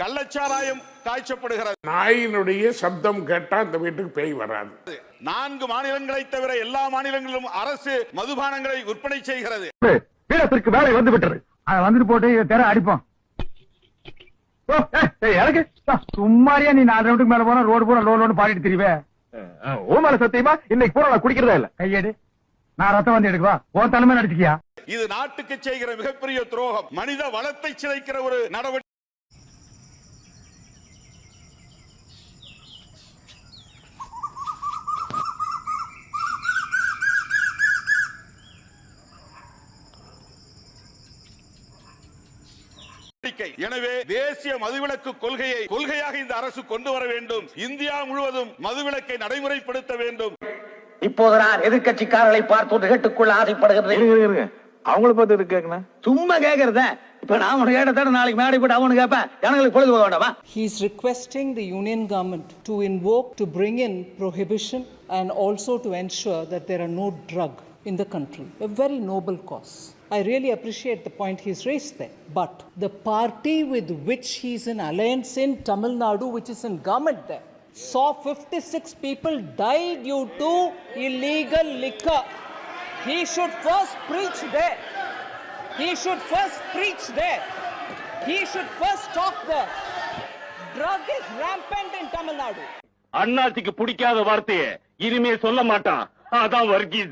கள்ளச்சாராயம் காய்ச்சப்படுகிறது. நாயினுடைய சப்தம் கேட்டா அந்த வீட்டுக்கு பேய் வராது. நான்கு மாநிலங்களை தவிர எல்லா மாநிலங்களிலும் அரசு மதுபானங்களை விற்பனை செய்கிறது. பீடத்திற்கு வேலை வந்து விட்டது அத வந்துட்டு போட்டு தெர அடிப்போம். சும்மாரியா நீ நாலு ரவுண்டுக்கு மேல போனா ரோடு பூரா லோடு லோடு பாடிட்டு திரிவே. ஓ மேல சத்தியமா? இன்னைக்கு பூரா நான் குடிக்கிறதா இல்ல. கையெடு. நான் ரத்தம் வந்து எடுக்கவா? உன் தலைமை நடிச்சுக்கியா இது நாட்டுக்கு செய்கிற மிகப்பெரிய துரோகம். மனித வளத்தை சிதைக்கிற ஒரு நடவடிக்கை. நடவடிக்கை. எனவே தேசிய மதுவிலக்கு கொள்கையை கொள்கையாக இந்த அரசு கொண்டு வர வேண்டும். இந்தியா முழுவதும் மதுவிலக்கை நடைமுறைப்படுத்த வேண்டும். இப்போது நான் எதிர்க்கட்சிக்காரர்களை பார்த்து திகட்டுக்குள்ள ஆசைப்படுகிறேன். அவங்கள பார்த்து சும்மா கேக்குறத இப்ப நான் உனக்கு கேட்டதான நாளைக்கு மேடை போட்டு அவனு கேட்பேன் ஜனங்களுக்கு பொழுது போக வேண்டாமா He's requesting the union government to invoke, to bring in prohibition and also to ensure that there are no drug in the country. A very noble cause. I really appreciate the point he's raised there. But the party with which he's in alliance in Tamil Nadu, which is in government there, saw 56 people die due to illegal liquor. He should first preach there. He should first preach there. He should first talk there. Drug is rampant in Tamil Nadu. அண்ணாச்சிக்கு பிடிக்காத வார்த்தையை இனிமே சொல்ல மாட்டான் அதான் வர்கீஸ்